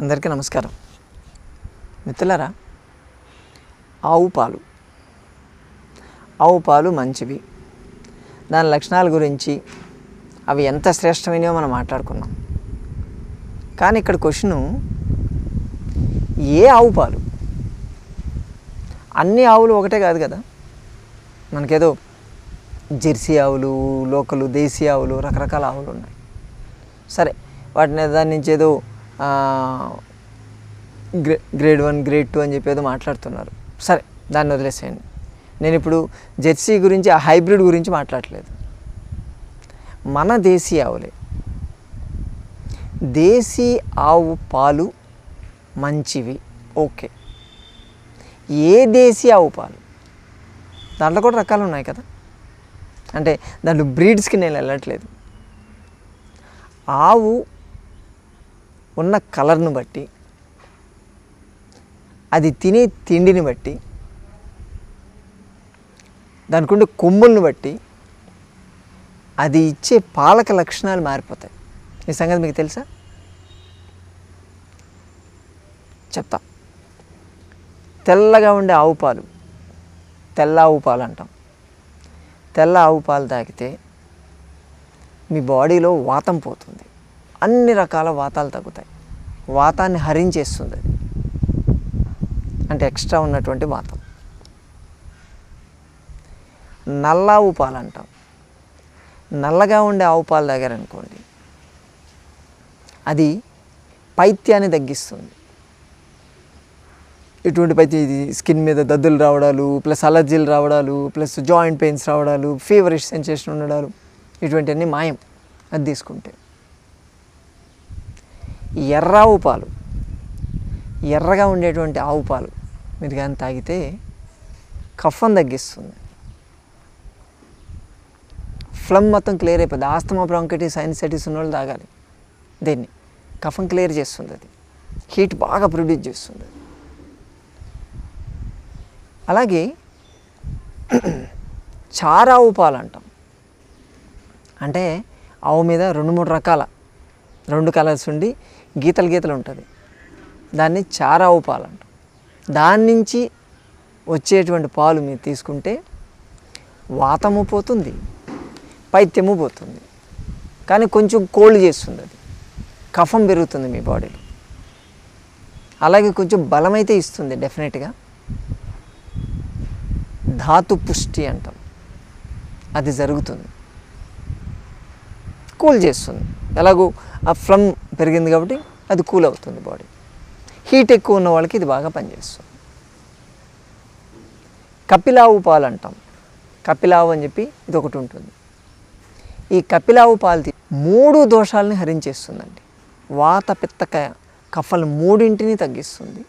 అందరికీ నమస్కారం. మిత్రులారా ఆవు పాలు. ఆవు పాలు మంచివి. దాని లక్షణాల గురించి అవి ఎంత శ్రేష్టమైనవో మనం మాట్లాడుకున్నాం కానీ ఇక్కడ క్వశ్చను ఏ ఆవు పాలు? అన్ని ఆవులు ఒకటే కాదు కదా? మనకేదో జెర్సీ ఆవులు లోకలు దేశీ ఆవులు రకరకాల ఆవులు ఉన్నాయి. సరే వాటిని దాని నుంచి ఏదో గ్రే గ్రేడ్ వన్ గ్రేడ్ టూ అని చెప్పి ఏదో మాట్లాడుతున్నారు. సరే దాన్ని వదిలేసేయండి. నేను ఇప్పుడు జెర్సీ గురించి ఆ హైబ్రిడ్ గురించి మాట్లాడట్లేదు. మన దేశీ ఆవులే. దేశీ ఆవు పాలు మంచివి ఓకే. ఏ దేశీ ఆవు పాలు? దాంట్లో కూడా రకాలు ఉన్నాయి కదా. అంటే దాంట్లో బ్రీడ్స్కి నేను వెళ్ళట్లేదు. ఆవు ఉన్న కలర్ను బట్టి అది తినే తిండిని బట్టి దానికి ఉండే కొమ్ములను బట్టి అది ఇచ్చే పాలక లక్షణాలు మారిపోతాయి. ఈ సంగతి మీకు తెలుసా? చెప్తా. తెల్లగా ఉండే ఆవు పాలు తెల్ల ఆవు పాలు అంటాం. తెల్ల ఆవు పాలు తాగితే మీ బాడీలో వాతం పోతుంది. అన్ని రకాల వాతాలు తగ్గుతాయి. వాతాన్ని హరించేస్తుంది. అది అంటే ఎక్స్ట్రా ఉన్నటువంటి వాతం. నల్ల ఆవు పాలు అంటాం. నల్లగా ఉండే ఆవు పాలు తాగారనుకోండి అది పైత్యాన్ని తగ్గిస్తుంది. ఇటువంటి పైత్యం ఇది స్కిన్ మీద దద్దులు రావడాలు ప్లస్ అలర్జీలు రావడాలు ప్లస్ జాయింట్ పెయిన్స్ రావడాలు ఫీవరిష్ సెన్సేషన్ ఉండడాలు ఇటువంటివన్నీ మాయం. అది తీసుకుంటే. ఎర్ర ఆవు పాలు. ఎర్రగా ఉండేటువంటి ఆవు పాలు మీరు కానీ తాగితే కఫం తగ్గిస్తుంది. ఫ్లమ్ మొత్తం క్లియర్ అయిపోతుంది ఆస్తమా బ్రాంకైటిస్ సైనసైటిస్ ఉన్న వాళ్ళు తాగాలి దీన్ని. కఫం క్లియర్ చేస్తుంది అది. హీట్ బాగా ప్రొడ్యూస్ చేస్తుంది. అలాగే చారావు పాలు అంటాం. అంటే ఆవు మీద రెండు మూడు రకాల రెండు కలర్స్ ఉండి గీతలు గీతలు ఉంటుంది. దాన్ని చారావు పాలు అంటాం. దాని నుంచి వచ్చేటువంటి పాలు మీరు తీసుకుంటే వాతము పోతుంది పైత్యము పోతుంది. కానీ కొంచెం కోల్డ్ చేస్తుంది అది. కఫం పెరుగుతుంది మీ బాడీలో అలాగే కొంచెం బలమైతే ఇస్తుంది డెఫినెట్గా ధాతు పుష్టి అంటాం. అది జరుగుతుంది. కూల్ చేస్తుంది. ఎలాగో ఆ ఫ్లమ్ పెరిగింది కాబట్టి అది కూల్ అవుతుంది బాడీ. హీట్ ఎక్కువ ఉన్న వాళ్ళకి ఇది బాగా పనిచేస్తుంది. కపిలావు పాలు అంటాం. కపిలావు అని చెప్పి ఇది ఒకటి ఉంటుంది. ఈ కపిలావు పాలు మూడు దోషాలని హరించేస్తుందండి. వాత పిత్తక క- కఫలు మూడింటిని తగ్గిస్తుంది.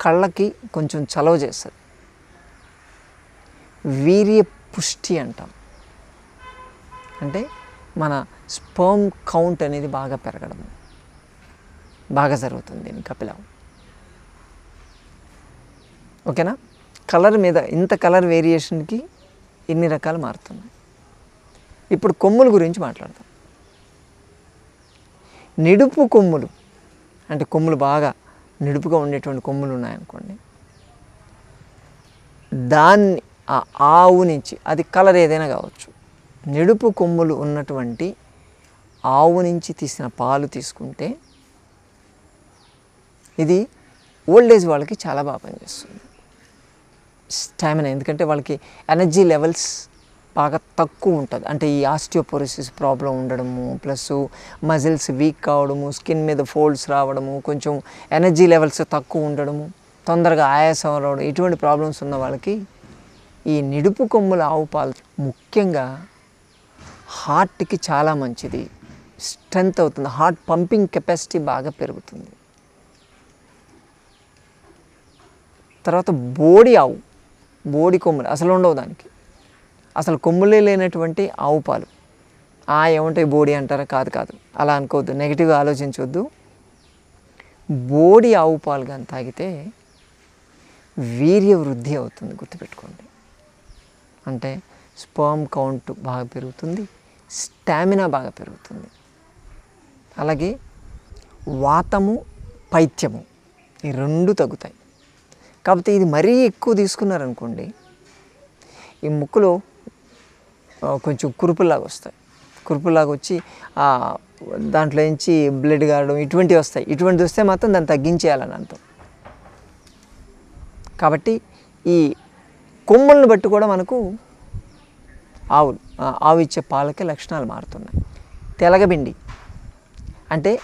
కళ్ళకి కొంచెం చలవ చేస్తుంది. వీర్య పుష్టి అంటాం. అంటే మన స్పర్మ్ కౌంట్ అనేది బాగా పెరగడం బాగా జరుగుతుంది దీని కపిలం. ఓకేనా? కలర్ మీద ఇంత కలర్ వేరియేషన్కి ఇన్ని రకాలు మారుతున్నాయి? ఇప్పుడు కొమ్ముల గురించి మాట్లాడతాం నిడుపు కొమ్ములు అంటే కొమ్ములు బాగా నిడుపుగా ఉండేటువంటి కొమ్ములు ఉన్నాయనుకోండి దాన్ని ఆ ఆవు నుంచి అది కలర్ ఏదైనా కావచ్చు. నిడుపు కొమ్ములు ఉన్నటువంటి ఆవు నుంచి తీసిన పాలు తీసుకుంటే ఇది ఓల్డ్ ఏజ్ వాళ్ళకి చాలా బాగా పనిచేస్తుంది. స్టామినా ఎందుకంటే వాళ్ళకి ఎనర్జీ లెవెల్స్ బాగా తక్కువ ఉంటుంది. అంటే ఈ ఆస్టియోపోరోసిస్ ప్రాబ్లం ఉండడము ప్లస్ మజిల్స్ వీక్ కావడము స్కిన్ మీద ఫోల్డ్స్ రావడము కొంచెం ఎనర్జీ లెవెల్స్ తక్కువ ఉండడము తొందరగా ఆయాసం రావడం ఇటువంటి ప్రాబ్లమ్స్ ఉన్న వాళ్ళకి ఈ నిడుపు కొమ్ముల ఆవు పాలు ముఖ్యంగా హార్ట్కి చాలా మంచిది. స్ట్రెంగ్త్ అవుతుంది. హార్ట్ పంపింగ్ కెపాసిటీ బాగా పెరుగుతుంది. తర్వాత బోడి ఆవు. బోడి కొమ్ములు. అసలు ఉండవు దానికి. అసలు కొమ్ములే లేనటువంటి ఆవు పాలు. ఆ ఏమంటాయి బోడి అంటారా? కాదు కాదు. అలా అనుకోవద్దు. నెగిటివ్గా ఆలోచించవద్దు బోడి ఆవు పాలు కానీ తాగితే వీర్య వృద్ధి అవుతుంది గుర్తుపెట్టుకోండి. అంటే స్పర్మ్ కౌంట్ బాగా పెరుగుతుంది స్టామినా బాగా పెరుగుతుంది. అలాగే వాతము పైత్యము ఈ రెండు తగ్గుతాయి. కాకపోతే ఇది మరీ ఎక్కువ తీసుకున్నారనుకోండి ఈ ముక్కులో కొంచెం కురుపులాగా వస్తాయి. కురుపులాగా వచ్చి దాంట్లో నుంచి బ్లడ్ కారడం ఇటువంటివి వస్తాయి. ఇటువంటివి వస్తే మాత్రం దాన్ని తగ్గించేయాలని అంటాం. కాబట్టి ఈ కొమ్ములను బట్టి కూడా మనకు ఆవులు ఆవు ఇచ్చే పాలకి లక్షణాలు మారుతున్నాయి. తెలగపిండి. అంటే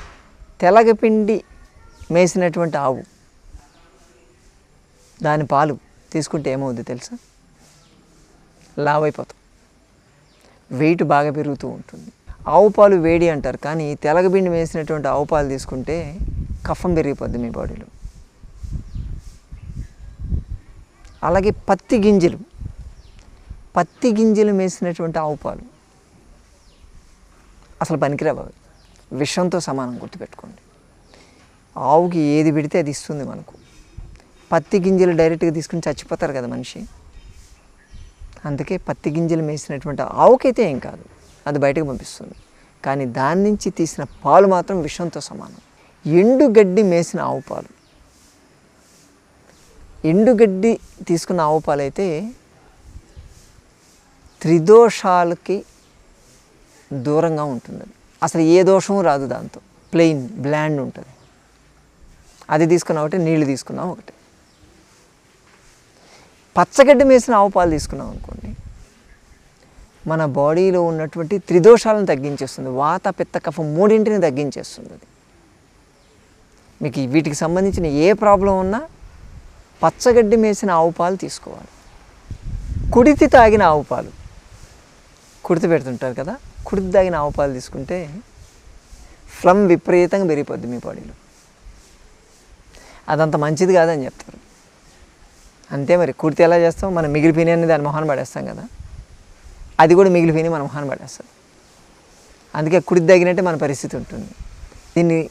తెలగపిండి మేసినటువంటి ఆవు దాని పాలు తీసుకుంటే ఏమవుద్ది తెలుసా? లావైపోతాం. అయిపోతాం వెయిట్ బాగా పెరుగుతూ ఉంటుంది. ఆవు పాలు వేడి అంటారు కానీ తెలగపిండి వేసినటువంటి ఆవు పాలు తీసుకుంటే కఫం పెరిగిపోద్ది మీ బాడీలో. అలాగే పత్తి గింజలు. పత్తి గింజలు మేసినటువంటి ఆవు పాలు. అసలు పనికిరావు అవి. విషంతో సమానం గుర్తుపెట్టుకోండి. ఆవుకి ఏది పెడితే అది ఇస్తుంది మనకు. పత్తి గింజలు డైరెక్ట్గా తీసుకుని చచ్చిపోతారు కదా మనిషి. అందుకే పత్తి గింజలు మేసినటువంటి ఆవుకైతే ఏం కాదు. అది బయటకు పంపిస్తుంది. కానీ దాని నుంచి తీసిన పాలు మాత్రం విషంతో సమానం. ఎండుగడ్డి మేసిన ఆవు పాలు. ఎండుగడ్డి తీసుకున్న ఆవు పాలు అయితే త్రిదోషాలకి దూరంగా ఉంటుంది. అది. అసలు ఏ దోషము రాదు దాంతో. ప్లెయిన్ బ్లాండ్ ఉంటుంది. అది తీసుకున్నా ఒకటి నీళ్ళు తీసుకున్నాం ఒకటి. పచ్చగడ్డి మేసిన ఆవు పాలు తీసుకున్నాం అనుకోండి మన బాడీలో ఉన్నటువంటి త్రిదోషాలను తగ్గించేస్తుంది. వాత పిత్త కఫం మూడింటిని తగ్గించేస్తుంది. అది మీకు వీటికి సంబంధించిన ఏ ప్రాబ్లం ఉన్నా పచ్చగడ్డి మేసిన ఆవు పాలు తీసుకోవాలి. కుడితి తాగిన ఆవు పాలు. కుడితి పెడుతుంటారు కదా కుడితి తాగిన ఆవు పాలు తీసుకుంటే ఫ్లమ్ విపరీతంగా పెరిగిపోద్ది మీ బాడీలో. అదంత మంచిది కాదని చెప్తారు. అంతే మరి కుర్తి ఎలా చేస్తాం మనం మిగిలిపోయిన దాని మొహాన్ని పడేస్తాం కదా. అది కూడా మిగిలిపోయిన మన మొహాన్ని పడేస్తాం అందుకే కుడితి తగినట్టే మన పరిస్థితి ఉంటుంది. దీన్ని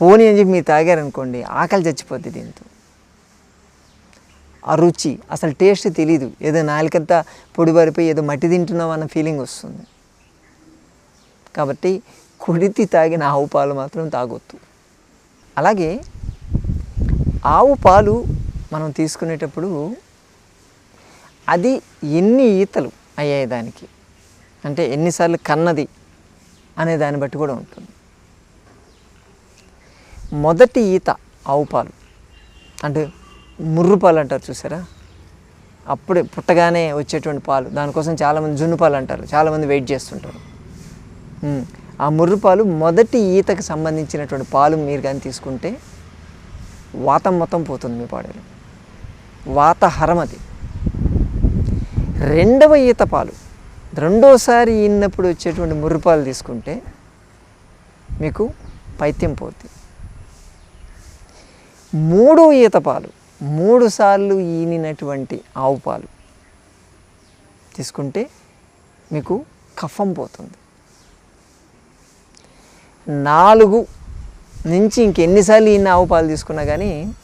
పోనీ అని చెప్పి మీరు తాగారనుకోండి ఆకలి చచ్చిపోద్ది దీంతో. ఆ రుచి అసలు టేస్ట్ తెలీదు. ఏదో నాలుకంతా పొడిబారిపోయి ఏదో మట్టి తింటున్నాం అన్న ఫీలింగ్ వస్తుంది. కాబట్టి కుడితి తాగిన ఆవు పాలు మాత్రం తాగొద్దు. అలాగే ఆవు పాలు మనం తీసుకునేటప్పుడు అది ఎన్ని ఈతలు అయ్యేదానికి అంటే ఎన్నిసార్లు కన్నది అనే దాన్ని బట్టి కూడా ఉంటుంది. మొదటి ఈత ఆవు పాలు. అంటే ముర్రు పాలు అంటారు చూసారా? అప్పుడే పుట్టగానే వచ్చేటువంటి పాలు. దానికోసం చాలామంది జున్ను పాలు అంటారు. చాలామంది వెయిట్ చేస్తుంటారు. ఆ ముర్రు పాలు మొదటి ఈతకు సంబంధించినటువంటి పాలు మీరు కానీ తీసుకుంటే వాతం మొత్తం పోతుంది మీ బాడీలో. వాతహరం అది. రెండవ ఈత పాలు. రెండోసారి ఈనప్పుడు వచ్చేటువంటి ముర్రుపాలు తీసుకుంటే మీకు పైత్యం పోతుంది మూడో ఈత పాలు. మూడుసార్లు ఈనినటువంటి ఆవు పాలు తీసుకుంటే మీకు కఫం పోతుంది. నాలుగు నుంచి ఇంకెన్నిసార్లు ఈయన ఆవు పాలు తీసుకున్నా కానీ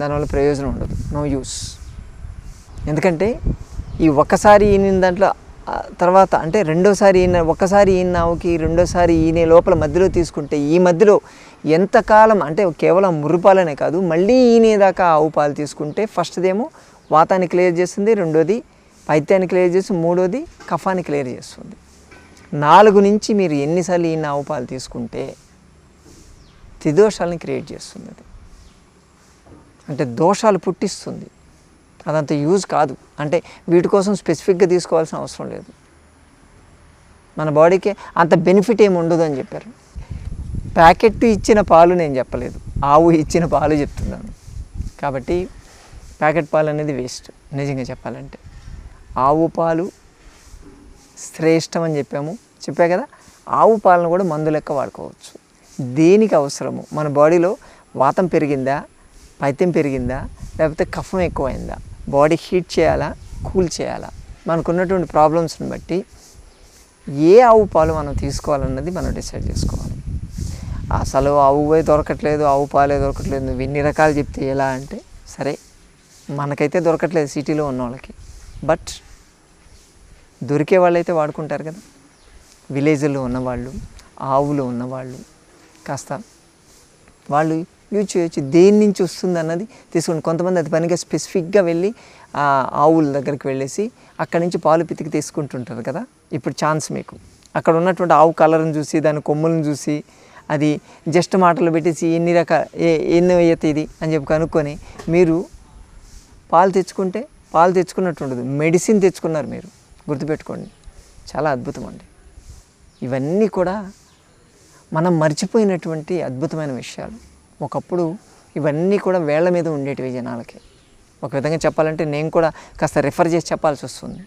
దానివల్ల ప్రయోజనం ఉండదు. No use. ఎందుకంటే ఈ ఒక్కసారి ఈయన దాంట్లో తర్వాత అంటే రెండోసారి ఈయన ఒక్కసారి ఈయన ఆవుకి రెండోసారి ఈయన లోపల మధ్యలో తీసుకుంటే ఈ మధ్యలో ఎంతకాలం అంటే కేవలం మురుపాలనే కాదు మళ్ళీ ఈనేదాకా ఆవు పాలు తీసుకుంటే ఫస్ట్దేమో వాతాన్ని క్లియర్ చేస్తుంది రెండోది పైత్యాన్ని క్లియర్ చేసి మూడోది కఫాన్ని క్లియర్ చేస్తుంది. నాలుగు నుంచి మీరు ఎన్నిసార్లు ఈయన ఆవు పాలు తీసుకుంటే త్రిదోషాలని క్రియేట్ చేస్తుంది అది. అంటే దోషాలు పుట్టిస్తుంది. అదంత యూజ్ కాదు. అంటే వీటి కోసం స్పెసిఫిక్గా తీసుకోవాల్సిన అవసరం లేదు. మన బాడీకి అంత బెనిఫిట్ ఏమి ఉండదు అని చెప్పారు. ప్యాకెట్ ఇచ్చిన పాలు నేను చెప్పలేదు. ఆవు ఇచ్చిన పాలు చెప్తున్నాను. కాబట్టి ప్యాకెట్ పాలు అనేది వేస్ట్ నిజంగా చెప్పాలంటే. ఆవు పాలు శ్రేష్టం అని చెప్పాము. చెప్పా కదా? ఆవు పాలను కూడా మందు లెక్క వాడుకోవచ్చు. దేనికి అవసరము? మన బాడీలో వాతం పెరిగిందా? పైత్యం పెరిగిందా? లేకపోతే కఫం ఎక్కువైందా? బాడీ హీట్ చేయాలా కూల్ చేయాలా మనకున్నటువంటి ప్రాబ్లమ్స్ని బట్టి ఏ ఆవు పాలు మనం తీసుకోవాలన్నది మనం డిసైడ్ చేసుకోవాలి. అసలు ఆవు దొరకట్లేదు ఆవు పాలే దొరకట్లేదు నువ్వు ఎన్ని రకాలు చెప్తే ఎలా అంటే సరే మనకైతే దొరకట్లేదు సిటీలో ఉన్న వాళ్ళకి బట్ దొరికే వాళ్ళైతే వాడుకుంటారు కదా. విలేజ్లో ఉన్నవాళ్ళు ఆవులు ఉన్నవాళ్ళు కాస్త వాళ్ళు యూజ్ చేయొచ్చు దేని నుంచి వస్తుంది అన్నది తీసుకోండి కొంతమంది అది పనిగా స్పెసిఫిక్గా వెళ్ళి ఆ ఆవుల దగ్గరికి వెళ్ళేసి అక్కడి నుంచి పాలు పితికి తీసుకుంటుంటారు కదా. ఇప్పుడు ఛాన్స్ మీకు. అక్కడ ఉన్నటువంటి ఆవు కలర్ని చూసి దాని కొమ్ములను చూసి అది జస్ట్ మాటలు పెట్టేసి ఎన్ని రకాల ఏ ఎన్ని అయితే ఇది అని చెప్పి కనుక్కొని మీరు పాలు తెచ్చుకుంటే పాలు తెచ్చుకున్నట్టు ఉండదు. మెడిసిన్ తెచ్చుకున్నారు మీరు. గుర్తుపెట్టుకోండి. చాలా అద్భుతం అండి ఇవన్నీ కూడా మనం మర్చిపోయినటువంటి అద్భుతమైన విషయాలు. ఒకప్పుడు ఇవన్నీ కూడా వేళ్ళ మీద ఉండేటివి జనాలకి. ఒక విధంగా చెప్పాలంటే నేను కూడా కాస్త రిఫర్ చేసి చెప్పాల్సి వస్తుంది.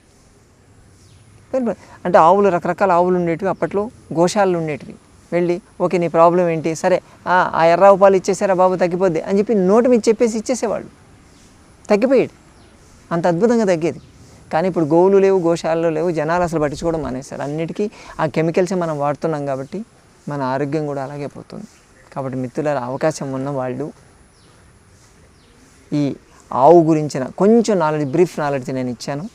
అంటే ఆవులు రకరకాల ఆవులు ఉండేటివి అప్పట్లో గోశాలలు ఉండేటివి. వెళ్ళి ఓకే నీ ప్రాబ్లం ఏంటి? సరే ఆ ఎర్ర ఎర్రావు పాలు ఇచ్చేసారా బాబు? తగ్గిపోద్ది. అని చెప్పి నోటి మీద చెప్పేసి ఇచ్చేసేవాళ్ళు. తగ్గిపోయాడు అంత అద్భుతంగా తగ్గేది. కానీ ఇప్పుడు గోవులు లేవు గోశాలలు లేవు జనాలు అసలు పట్టించుకోవడం మానేశారు. అన్నిటికీ ఆ కెమికల్సే మనం వాడుతున్నాం కాబట్టి మన ఆరోగ్యం కూడా అలాగే పోతుంది. కాబట్టి మిత్రుల అవకాశం ఉన్న వాళ్ళు ఈ ఆవు గురించిన కొంచెం నాలెడ్జ్ బ్రీఫ్ నాలెడ్జ్ నేను ఇచ్చాను.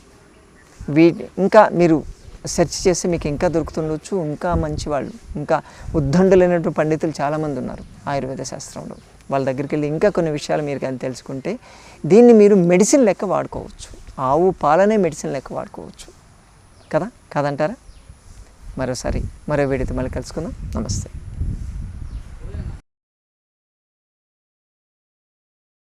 వీటి ఇంకా మీరు సెర్చ్ చేస్తే మీకు ఇంకా దొరుకుతుండొచ్చు ఇంకా మంచి వాళ్ళు ఇంకా ఉద్దండులైనటువంటి పండితులు చాలామంది ఉన్నారు ఆయుర్వేద శాస్త్రంలో. వాళ్ళ దగ్గరికి వెళ్ళి ఇంకా కొన్ని విషయాలు మీరు కానీ తెలుసుకుంటే దీన్ని మీరు మెడిసిన్ లెక్క వాడుకోవచ్చు. ఆవు పాలనే మెడిసిన్ లెక్క వాడుకోవచ్చు. కదా? కాదంటారా? మరోసారి మరో వీడితో మళ్ళీ కలుసుకుందాం. నమస్తే.